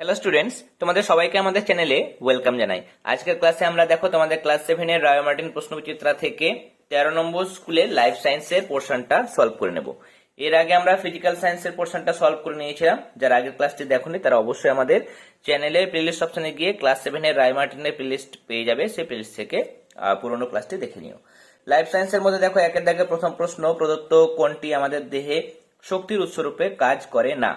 Hello students তোমাদের সবাইকে আমাদের চ্যানেলে ওয়েলকাম জানাই। আজকের ক্লাসে আমরা দেখো তোমাদের ক্লাস সেভেনের রায় মার্টিন প্রশ্নবিচিত্রা থেকে তেরো নম্বর স্কুলে লাইফ সায়েন্সের পোর্শনটা সলভ করে নেব। এর আগে আমরা ফিজিক্যাল সায়েন্সের পোর্শনটা সলভ করে নিয়েছিলাম। যারা আগের ক্লাসটি দেখোনি, তারা অবশ্যই আমাদের চ্যানেলের প্লেলিস্ট অপশনে গিয়ে ক্লাস সেভেনের রায় মার্টিনের প্লেলিস্ট পেয়ে যাবে। সেই প্লেলিস্ট থেকে পুরোনো ক্লাসটি দেখে নিও। লাইফ সায়েন্সের মধ্যে দেখো একের দাগে প্রথম প্রশ্ন, প্রদত্ত কোনটি আমাদের দেহে শক্তির উৎসরূপে কাজ করে না?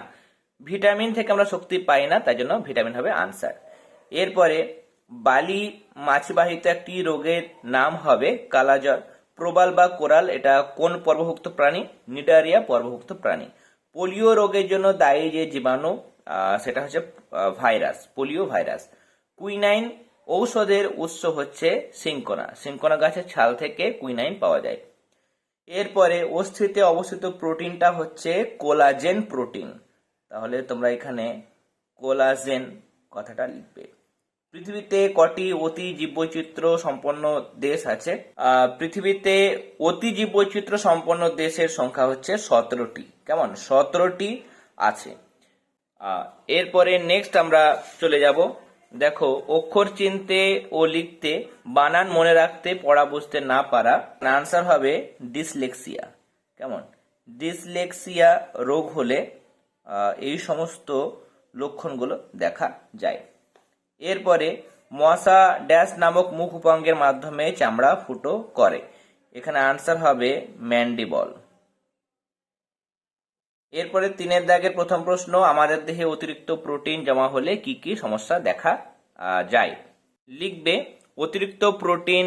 ভিটামিন থেকে আমরা শক্তি পাই না, তাই জন্য ভিটামিন হবে আনসার। এরপরে, বালি মাছবাহিত একটি রোগের নাম হবে কালাজ্বর প্রবাল বা কোরাল, এটা কোন পর্বভুক্ত প্রাণী? নিডারিয়া পর্বভুক্ত প্রাণী। পোলিও রোগের জন্য দায়ী যে জীবাণু সেটা হচ্ছে ভাইরাস, পোলিও ভাইরাস। কুইনাইন ঔষধের উৎস হচ্ছে সিঙ্কোনা। সিঙ্কোনা গাছের ছাল থেকে কুইনাইন পাওয়া যায়। এরপরে, অস্থিতে অবস্থিত প্রোটিনটা হচ্ছে কোলাজেন প্রোটিন। তাহলে তোমরা এখানে কোলাজেন কথাটা লিখবে। পৃথিবীতে কটি অতি জীববৈচিত্র্য সম্পন্ন দেশ আছে? পৃথিবীতে অতি জীববৈচিত্র্য সম্পন্ন দেশের সংখ্যা হচ্ছে সতেরোটি। কেমন? সতেরোটি আছে। এরপরে নেক্সট আমরা চলে যাব। দেখো, অক্ষর চিনতে ও লিখতে, বানান মনে রাখতে, পড়া বুঝতে না পারা আনসার হবে ডিসলেক্সিয়া কেমন? ডিসলেক্সিয়া রোগ হলে এই সমস্ত লক্ষণগুলো দেখা যায়। এরপরে মশা ড্যাশ নামক মুখ উপাঙ্গের মাধ্যমে চামড়া ফুটো করে। এখানে আনসার হবে ম্যান্ডিবল এরপরে তিনের দাগের প্রথম প্রশ্ন, আমাদের দেহে অতিরিক্ত প্রোটিন জমা হলে কি কি সমস্যা দেখা যায়? লিখবে, অতিরিক্ত প্রোটিন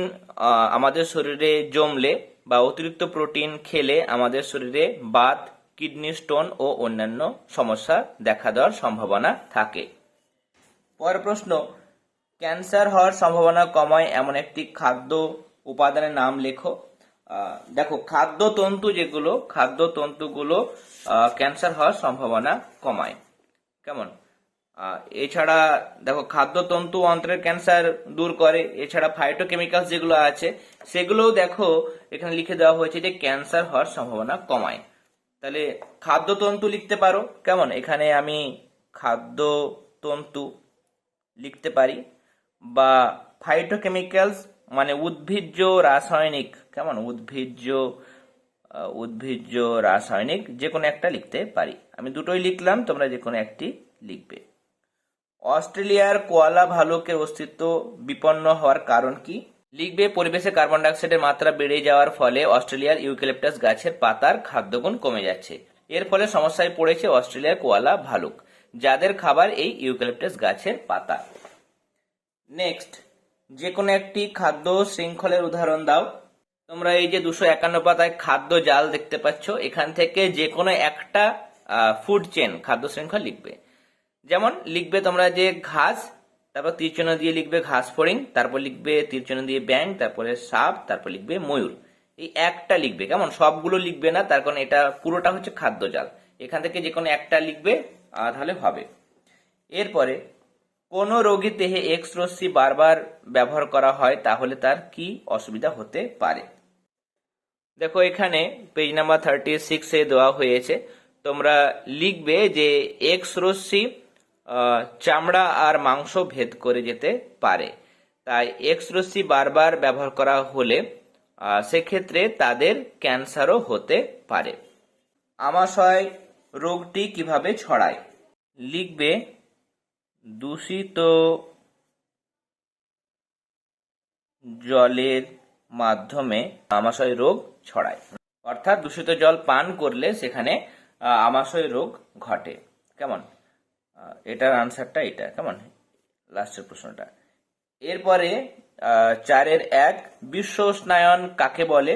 আমাদের শরীরে জমলে বা অতিরিক্ত প্রোটিন খেলে আমাদের শরীরে বাত কিডনি স্টোন ও অন্যান্য সমস্যা দেখা দেওয়ার সম্ভাবনা থাকে। পরের প্রশ্ন, ক্যান্সার হওয়ার সম্ভাবনা কমায় এমন একটি খাদ্য উপাদানের নাম লেখো। দেখো, খাদ্য তন্তু যেগুলো, খাদ্য তন্তুগুলো ক্যান্সার হওয়ার সম্ভাবনা কমায়। কেমন? এছাড়া দেখো, খাদ্য তন্তু অন্ত্রের ক্যান্সার দূর করে, এছাড়া ফাইটোকেমিক্যালস যেগুলো আছে, সেগুলোও দেখো, এখানে লিখে দেওয়া হয়েছে যে ক্যান্সার হওয়ার সম্ভাবনা কমায়। তাহলে খাদ্য তন্তু লিখতে পারো। কেমন? এখানে আমি খাদ্য তন্তু লিখতে পারি। বা ফাইটোকেমিক্যালস মানে উদ্ভিজ্জ রাসায়নিক। কেমন? উদ্ভিজ্জ উদ্ভিজ্জ রাসায়নিক যে কোনো একটা লিখতে পারি। আমি দুটোই লিখলাম, তোমরা যে কোনো একটি লিখবে। অস্ট্রেলিয়ার কোয়ালা ভালুকের অস্তিত্ব বিপন্ন হওয়ার কারণ কি? লিখবে, পরিবেশে কার্বন ডাইঅক্সাইডের মাত্রা বেড়ে যাওয়ার ফলে অস্ট্রেলিয়ার ইউক্যালিপটাস গাছের পাতার খাদ্যগুণ কমে যাচ্ছে। এর ফলে সমস্যায় পড়েছে অস্ট্রেলিয়ার কোয়ালা ভালুক, যাদের খাবার এই ইউক্যালিপটাস গাছের পাতা। নেক্সট যে কোনো একটি খাদ্য শৃঙ্খলের উদাহরণ দাও। তোমরা এই যে দুশো একান্ন পাতায় খাদ্য জাল দেখতে পাচ্ছ, এখান থেকে যে কোনো একটা ফুড চেন খাদ্য শৃঙ্খল লিখবে। যেমন, লিখবে তোমরা যে ঘাস তারপর তীরচিহ্ন দিয়ে লিখবে ঘাস ফড়িং তারপর লিখবে তীরচিহ্ন দিয়ে ব্যাং তারপরে সাপ, তারপর লিখবে ময়ূর। এই একটা লিখবে, কেমন? সবগুলো লিখবে না, তার কারণ এটা পুরোটা হচ্ছে খাদ্য জাল। এখান থেকে যে কোনো একটা লিখবে তাহলে হবে। এরপরে, কোন রোগী দেহে এক্স রশ্মি বারবার ব্যবহার করা হয়, তাহলে তার কি অসুবিধা হতে পারে? দেখো, এখানে পেজ নাম্বার থার্টি সিক্সে দেওয়া হয়েছে, তোমরা লিখবে যে এক্স রশ্মি চামড়া আর মাংস ভেদ করে যেতে পারে। তাই এক্স রশ্মি বারবার ব্যবহার করা হলে সেক্ষেত্রে তাদের ক্যান্সারও হতে পারে। আমাশয় রোগটি কীভাবে ছড়ায়? লিখবে, দূষিত জলের মাধ্যমে আমাশয় রোগ ছড়ায়। অর্থাৎ দূষিত জল পান করলে সেখানে আমাশয় রোগ ঘটে। কেমন? এটার আনসারটা এটা, কেমন? লাস্টের প্রশ্নটা। এরপরে চারের এক, বিশ্ব উষ্ণায়ন কাকে বলে?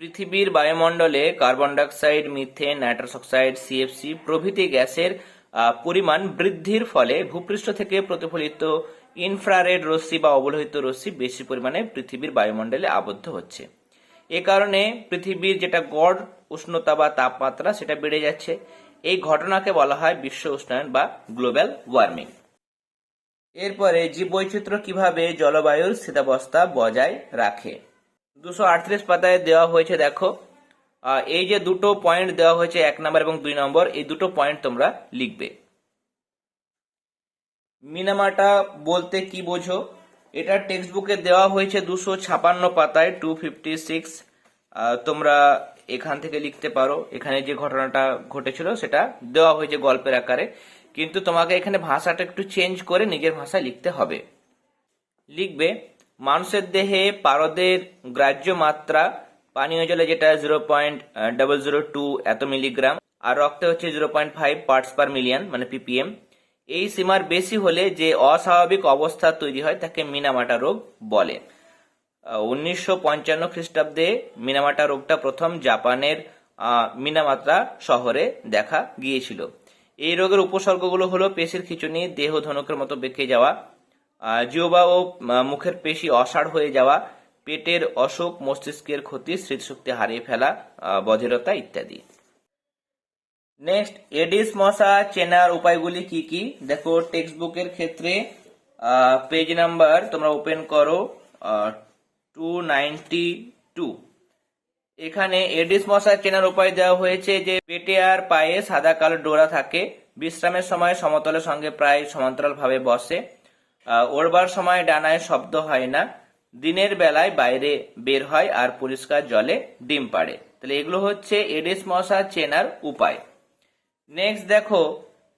পৃথিবীর বায়ুমণ্ডলে carbon dioxide methane nitrous oxide CFC প্রভৃতি গ্যাসের পরিমাণ বৃদ্ধির ফলে ভূপৃষ্ঠ থেকে প্রতিফলিত ইনফ্রারেড রশ্মি বা অবলোহিত রশ্মি বেশি পরিমাণে পৃথিবীর বায়ুমণ্ডলে আবদ্ধ হচ্ছে। এ কারণে পৃথিবীর যেটা গড়, উষ্ণতা বা তাপমাত্রা সেটা বেড়ে যাচ্ছে। এই ঘটনাকে বলা হয় বিশ্ব উষ্ণায়ন বা গ্লোবাল ওয়ার্মিং। এরপরে জীববৈচিত্র্য কীভাবে জলবায়ুর স্থিতাবস্থা বজায় রাখে? দুশো আটত্রিশ পাতায় দেওয়া হয়েছে, দেখো। এই যে দুটো পয়েন্ট দেওয়া হয়েছে, এক নম্বর এবং দুই নম্বর, এই দুটো পয়েন্ট তোমরা লিখবে। মিনামাটা বলতে কি বোঝো? এটা টেক্সট বুকে দেওয়া হয়েছে দুশো ছাপান্ন পাতায়, টু ফিফটি সিক্স। তোমরা এখান থেকে লিখতে পারো। এখানে যে ঘটনাটা ঘটেছিল, সেটা দেওয়া হয়েছে গল্পের আকারে। কিন্তু তোমাকে এখানে ভাষাটা একটু চেঞ্জ করে নিজের ভাষায় লিখতে হবে। লিখবে, মানুষের দেহে পারদের গ্রাহ্য মাত্রা পানীয় জলে যেটা zero point double zero two এত মিলিগ্রাম আর রক্তে হচ্ছে zero point five parts per million মানে পিপিএম এই সীমার বেশি হলে যে অস্বাভাবিক অবস্থা তৈরি হয়, তাকে মিনামাটা রোগ বলে। উনিশশো পঞ্চান্ন খ্রিস্টাব্দে মিনামাটা রোগটা প্রথম জাপানের মিনামাত্রা শহরে দেখা গিয়েছিল। এই রোগের উপসর্গগুলো হলো পেশির খিচুনি, দেহ ধনুকের মতো বেঁকে যাওয়া জিওবা ও মুখের পেশি অসাড় হয়ে যাওয়া, পেটের অসুখ, মস্তিষ্কের ক্ষতি, স্মৃতিশক্তি হারিয়ে ফেলা বধিরতা ইত্যাদি। নেক্সট এডিস মশা চেনার উপায়গুলি কি কি? দেখো টেক্সট বুকের ক্ষেত্রে পেজ নাম্বার তোমরা ওপেন করো টু নাইনটি টু এখানে এডিস মশা চেনার উপায় দেওয়া হয়েছে যে পেটে আর পায়ে সাদা কালো ডোরা থাকে। বিশ্রামের সময় সমতলের সঙ্গে প্রায় সমান্তরাল ভাবে বসে ওড়বার সময় ডানায় শব্দ হয় না। দিনের বেলায় বাইরে বের হয় আর পরিষ্কার জলে ডিম পাড়ে। তাহলে এগুলো হচ্ছে এডিস মশা চেনার উপায়। নেক্সট দেখো,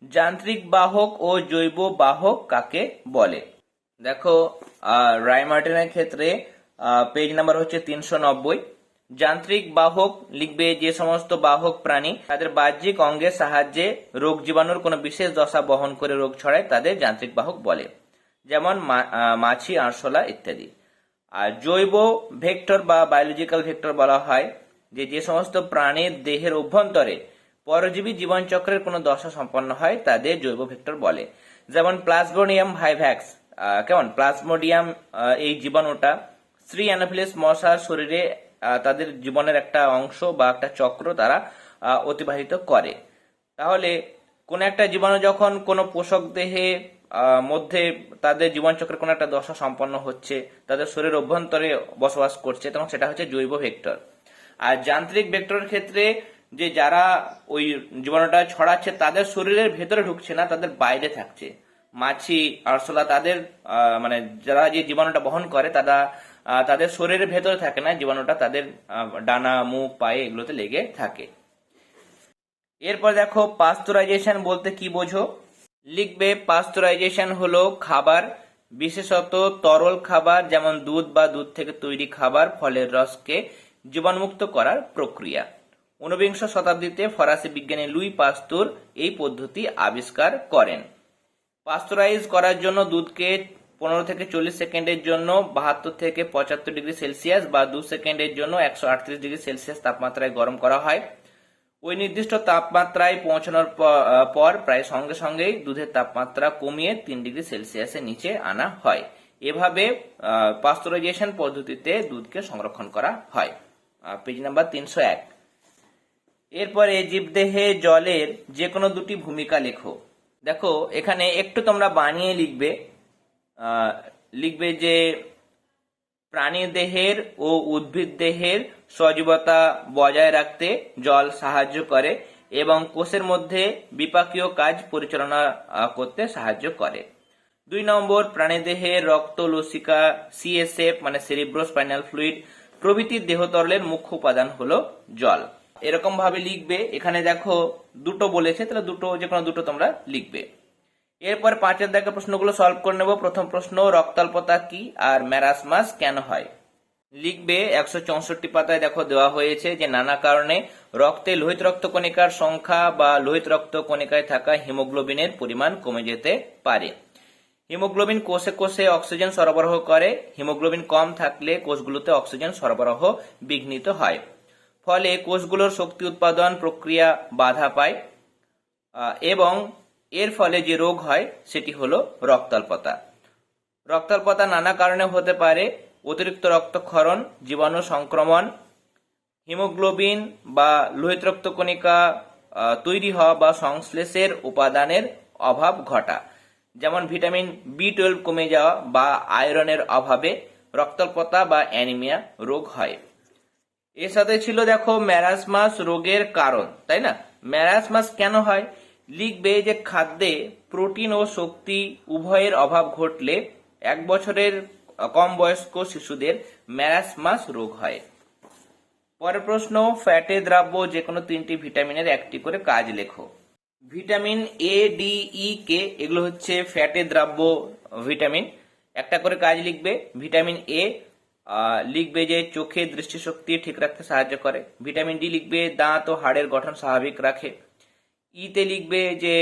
যান্ত্রিক বাহক ও জৈব বাহক কাকে বলে? দেখো রাইমার্টিনের ক্ষেত্রে পেজ নাম্বার হচ্ছে তিনশো নব্বই। যান্ত্রিক বাহক লিখবে যে সমস্ত বাহক প্রাণী তাদের বাহ্যিক অঙ্গের সাহায্যে রোগ জীবাণুর কোনো বিশেষ দশা বহন করে রোগ ছড়ায় তাদের যান্ত্রিক বাহক বলে। যেমন মাছি আরশোলা ইত্যাদি। আর জৈব ভেক্টর বা বায়োলজিক্যাল ভেক্টর বলা হয় যে যে সমস্ত প্রাণীর দেহের অভ্যন্তরে পরজীবী জীবনচক্রের কোনো দশা সম্পন্ন হয় তাদের জৈব ভেক্টর বলে। যেমন প্লাজমোডিয়াম ভাইভ্যাক্স কেমন? প্লাজমোডিয়াম আহ, এই জীবাণুটা স্ত্রী অ্যানাফিলিস মশার শরীরে তাদের জীবনের একটা অংশ বা একটা চক্র তারা অতিবাহিত করে। তাহলে কোন একটা জীবাণু যখন কোনো পোষক দেহে মধ্যে তাদের জীবনচক্রের কোনো একটা দশা সম্পন্ন হচ্ছে, তাদের শরীর অভ্যন্তরে বসবাস করছে, তখন সেটা হচ্ছে জৈব ভেক্টর। আর যান্ত্রিক ভেক্টরের ক্ষেত্রে যে যারা ওই জীবাণুটা ছড়াচ্ছে, তাদের শরীরের ভেতরে ঢুকছে না, তাদের বাইরে থাকছে। মাছি, আরশোলা তাদের মানে যারা যে জীবাণুটা বহন করে, তারা তাদের শরীরের ভেতরে থাকে না, জীবাণুটা তাদের ডানা, মুখ, পায়ে এগুলোতে লেগে থাকে। এরপর দেখো পাস্তুরাইজেশন বলতে কি বোঝো? লিখবে পাস্তুরাইজেশন হলো খাবার, বিশেষত তরল খাবার, যেমন দুধ বা দুধ থেকে তৈরি খাবার, ফলের রসকে জীবাণুমুক্ত করার প্রক্রিয়া। ঊনবিংশ শতাব্দীতে ফরাসি বিজ্ঞানী লুই পাস্তুর এই পদ্ধতি আবিষ্কার করেন। পাস্তুরাইজ করার জন্য দুধকে পনেরো থেকে চল্লিশ সেকেন্ডের জন্য বাহাত্তর থেকে পঁচাত্তর ডিগ্রি সেলসিয়াস বা দু সেকেন্ডের জন্য একশো আটত্রিশ ডিগ্রি সেলসিয়াস তাপমাত্রায় গরম করা হয়। ওই নির্দিষ্ট তাপমাত্রায় পৌঁছানোর পর প্রায় সঙ্গে সঙ্গেই দুধের তাপমাত্রা কমিয়ে তিন ডিগ্রি সেলসিয়াসের নিচে আনা হয়। এভাবে পাস্তুরাইজেশন পদ্ধতিতে দুধকে সংরক্ষণ করা হয়। পেজ নাম্বার তিনশো এক। এরপরে জীবদেহে জলের যে কোনো দুটি ভূমিকা লেখো। দেখো, এখানে একটু তোমরা বানিয়ে লিখবে লিখবে যে প্রাণী দেহের ও উদ্ভিদ দেহের সজীবতা বজায় রাখতে জল সাহায্য করে এবং কোষের মধ্যে বিপাকীয় কাজ পরিচালনা করতে সাহায্য করে। দুই নম্বর প্রাণীদেহের রক্ত, লসিকা সিএসএফ মানে সেরিব্রোস্পাইনাল ফ্লুইড প্রভৃতি দেহ তরলের মুখ্য উপাদান হলো জল। এরকম ভাবে লিখবে। এখানে দেখো দুটো বলেছে, তাহলে দুটো যে কোনো দুটো তোমরা লিখবে। এরপর পাঁচের দাগের প্রশ্নগুলো সলভ করে নেব। প্রথম প্রশ্ন, রক্তাল্পতা কি আর ম্যারাসমাস কেন হয়? লিখবে একশো চৌষট্টি পাতায় দেখো দেওয়া হয়েছে যে নানা কারণে রক্তে লোহিত রক্ত কণিকার সংখ্যা বা লোহিত রক্ত কণিকায় থাকা হিমোগ্লোবিনের পরিমাণ কমে যেতে পারে। হিমোগ্লোবিন কোষে কোষে অক্সিজেন সরবরাহ করে। হিমোগ্লোবিন কম থাকলে কোষগুলোতে অক্সিজেন সরবরাহ বিঘ্নিত হয়। ফলে কোষগুলোর শক্তি উৎপাদন প্রক্রিয়া বাধা পায় এবং এর ফলে যে রোগ হয়, সেটি হলো রক্তাল্পতা। রক্তাল্পতা নানা কারণে হতে পারে, অতিরিক্ত রক্তক্ষরণ, জীবাণু সংক্রমণ, হিমোগ্লোবিন বা লোহিত রক্তকণিকা তৈরি হওয়া বা সংশ্লেষের উপাদানের অভাব ঘটা। যেমন ভিটামিন বি টুয়েলভ কমে যাওয়া বা আয়রনের অভাবে রক্তাল্পতা বা অ্যানিমিয়া রোগ হয়। এর সাথে ছিল, দেখো ম্যারাসমাস রোগের কারণ, তাই না? ম্যারাসমাস কেন হয়? লিখবে যে খাদ্যে প্রোটিন ও শক্তি উভয়ের অভাব ঘটলে এক বছরের কম বয়স্ক শিশুদের ম্যারাসমাস রোগ হয়। পরের প্রশ্ন, ফ্যাটে দ্রাব্য যে কোনো তিনটি ভিটামিনের একটি করে কাজ লেখো। ভিটামিন এ ডি ই কে এগুলো হচ্ছে ফ্যাটে দ্রাব্য ভিটামিন। একটা করে কাজ লিখবে, ভিটামিন এ লিখবে যে চোখে দৃষ্টিশক্তি ঠিক রাখতে সাহায্য করে। ভিটামিন ডি লিখবে, দাঁত ও হাড়ের গঠন স্বাভাবিক রাখে। ইতে লিখবে যে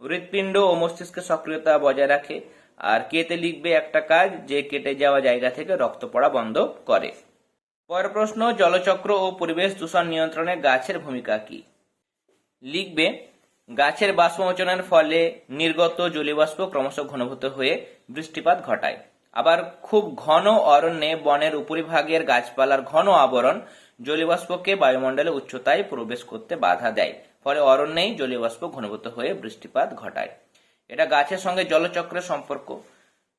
হৃৎপিণ্ড ও মস্তিষ্কের সক্রিয়তা বজায় রাখে। আর কেতে লিখবে একটা কাজ যে কেটে যাওয়া জায়গা থেকে রক্ত পড়া বন্ধ করে। পরের প্রশ্ন, জলচক্র ও পরিবেশ দূষণ নিয়ন্ত্রণে গাছের ভূমিকা কি? লিখবে, গাছের বাষ্পমোচনের ফলে নির্গত জলীয়বাষ্প ক্রমশ ঘনীভূত হয়ে বৃষ্টিপাত ঘটায়। আবার খুব ঘন অরণ্যে বনের উপরিভাগের গাছপালার ঘন আবরণ জলীয়বাষ্পকে বায়ুমণ্ডলে উচ্চতায় প্রবেশ করতে বাধা দেয়। ফলে অরণ্যেই জলীয়বাষ্প ঘনীভূত হয়ে বৃষ্টিপাত ঘটায়। এটা গাছের সঙ্গে জলচক্রের সম্পর্ক।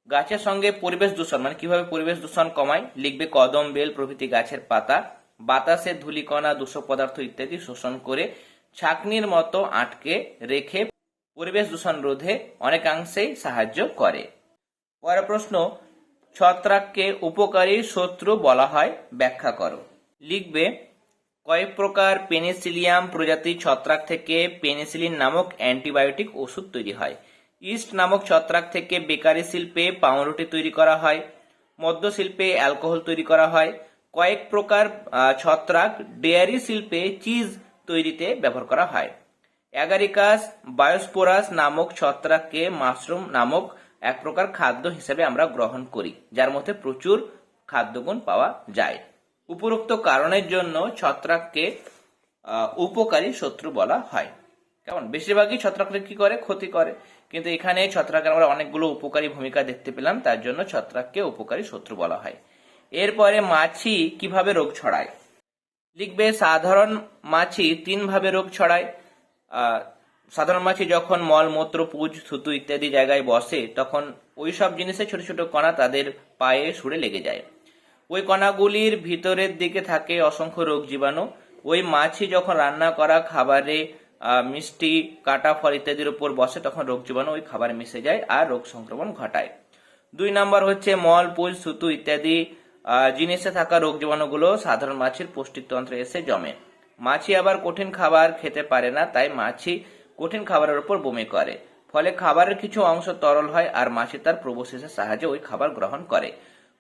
গাছের সঙ্গে পরিবেশ দূষণ মানে কীভাবে পরিবেশ দূষণ কমায়, লিখবে কদম, বেল প্রভৃতি গাছের পাতা বাতাসের ধূলিকণা, দূষক পদার্থ ইত্যাদি শোষণ করে ছাকনির মতো আটকে রেখে পরিবেশ দূষণ রোধে অনেকাংশেই সাহায্য করে। পরের প্রশ্ন, ছত্রাককে উপকারী শত্রু বলা হয়, ব্যাখ্যা করো। লিখবে কয়েক প্রকার পেনিসিলিয়াম প্রজাতির ছত্রাক থেকে পেনিসিলিন নামক অ্যান্টিবায়োটিক ওষুধ তৈরি হয়। ইস্ট নামক ছত্রাক থেকে বেকারি শিল্পে পাউরুটি তৈরি করা হয়, মদ্য শিল্পে অ্যালকোহল তৈরি করা হয়। কয়েক প্রকার ছত্রাক ডেয়ারি শিল্পে চিজ তৈরিতে ব্যবহার করা হয়। অ্যাগারিকাস বায়োস্পোরাস নামক ছত্রাককে মাশরুম নামক এক প্রকার খাদ্য হিসেবে আমরা গ্রহণ করি, যার মধ্যে প্রচুর খাদ্যগুণ পাওয়া যায়। উপরোক্ত কারণের জন্য ছত্রাককে উপকারী শত্রু বলা হয়। কেমন? বেশিরভাগই ছত্রাককে কি করে? ক্ষতি করে। কিন্তু এখানে ছত্রাকের আমরা অনেকগুলো উপকারী ভূমিকা দেখতে পেলাম, তার জন্য ছত্রাককে উপকারী শত্রু বলা হয়। এরপরে মাছি কীভাবে রোগ ছড়ায়? লিখবে, সাধারণ মাছি তিন ভাবে রোগ ছড়ায়। সাধারণ মাছি যখন মল, মূত্র, পুজ, থুতু ইত্যাদি জায়গায় বসে, তখন ওই সব জিনিসে ছোট ছোট কণা তাদের পায়ে সুরে লেগে যায়। ওই কণাগুলির ভিতরের দিকে থাকে অসংখ্য রোগ জীবাণু। ওই মাছি যখন রান্না করা খাবারে মিষ্টি, কাটা, ফল ইত্যাদির উপর বসে, তখন রোগ জীবাণু ওই খাবার মিশে যায় আর রোগ সংক্রমণ ঘটায়। দুই নাম্বার হচ্ছে মল পুজ সুতু ইত্যাদি জিনিসে থাকা রোগ জীবাণুগুলো সাধারণ মাছির পৌষ্টিকতন্ত্রে এসে জমে। মাছি আবার কঠিন খাবার খেতে পারে না, তাই মাছি কঠিন খাবারের উপর বমি করে। ফলে খাবারের কিছু অংশ তরল হয় আর মাছি তার প্রবশেষের সাহায্যে ওই খাবার গ্রহণ করে।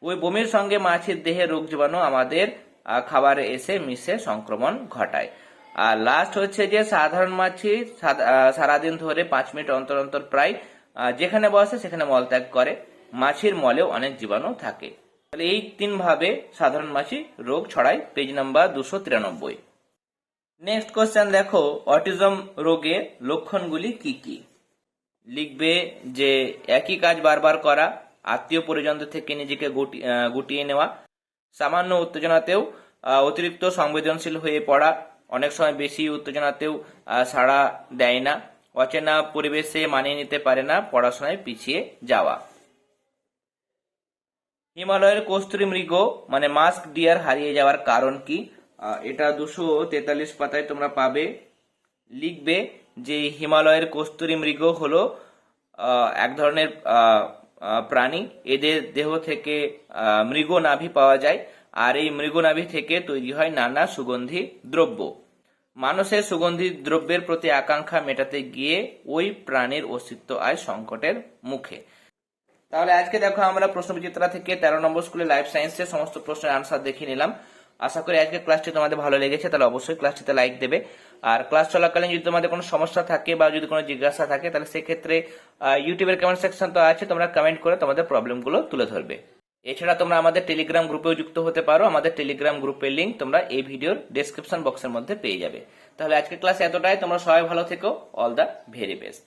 ওই বমির সঙ্গে মাছির দেহে রোগ জীবাণু আমাদের খাবারে এসে মিশে সংক্রমণ ঘটায়। আর লাস্ট হচ্ছে যে সাধারণ মাছি সারাদিন ধরে পাঁচ মিনিট অন্তর অন্তর প্রায় যেখানে বসে সেখানে মলত্যাগ করে। মাছির মলেও অনেক জীবাণু থাকে। তাহলে এই তিন ভাবে সাধারণ মাছি রোগ ছড়ায় পেজ নাম্বার দুশো তিরানব্বই। নেক্সট কোশ্চেন দেখো অটিজম রোগের লক্ষণগুলি কি কি? লিখবে যে, একই কাজ বারবার করা আত্মীয় পরিজনদের থেকে নিজেকে গুটি- গুটিয়ে নেওয়া। সামান্য উত্তেজনাতেও অতিরিক্ত সংবেদনশীল হয়ে পড়া অনেক সময় বেশি উত্তেজনাতেও সাড়া দেয় না। অচেনা পরিবেশে মানিয়ে নিতে পারে না পড়াশোনায় পিছিয়ে যাওয়া। হিমালয়ের কস্তুরী মৃগ মানে মাস্ক ডিয়ার হারিয়ে যাওয়ার কারণ কি? এটা দুশো তেতাল্লিশ পাতায় তোমরা পাবে। লিখবে যে হিমালয়ের কস্তুরী মৃগ হলো এক ধরনের প্রাণী এদের দেহ থেকে আহ, মৃগনাভি পাওয়া যায়। আর এই মৃগনাভি থেকে তৈরি হয় নানা সুগন্ধি দ্রব্য। মানুষের সুগন্ধি দ্রব্যের প্রতি আকাঙ্ক্ষা মেটাতে গিয়ে ওই প্রাণীর অস্তিত্ব আয় সংকটের মুখে। তাহলে আজকে দেখো আমরা প্রশ্নবিচিত্রা থেকে তেরো নম্বর স্কুলে লাইফ সায়েন্সের সমস্ত প্রশ্নের আনসার দেখে নিলাম। আশা করি আজকে ক্লাসটি তোমাদের ভালো লেগেছে, তাহলে অবশ্যই ক্লাসটিতে লাইক দেবে। আর ক্লাস চলাকালীন যদি তোমাদের কোনো সমস্যা থাকে বা যদি কোনো জিজ্ঞাসা থাকে, তাহলে সেক্ষেত্রে ইউটিউবের কমেন্ট সেকশন তো আছে, তোমরা কমেন্ট করে তোমাদের প্রবলেমগুলো তুলে ধরবে। এছাড়া তোমরা আমাদের টেলিগ্রাম গ্রুপেও যুক্ত হতে পারো। আমাদের টেলিগ্রাম গ্রুপের লিঙ্ক তোমরা এই ভিডিওর ডেসক্রিপশন বক্সের মধ্যে পেয়ে যাবে। তাহলে আজকে ক্লাস এতটাই, তোমরা সবাই ভালো থেকো। All the very best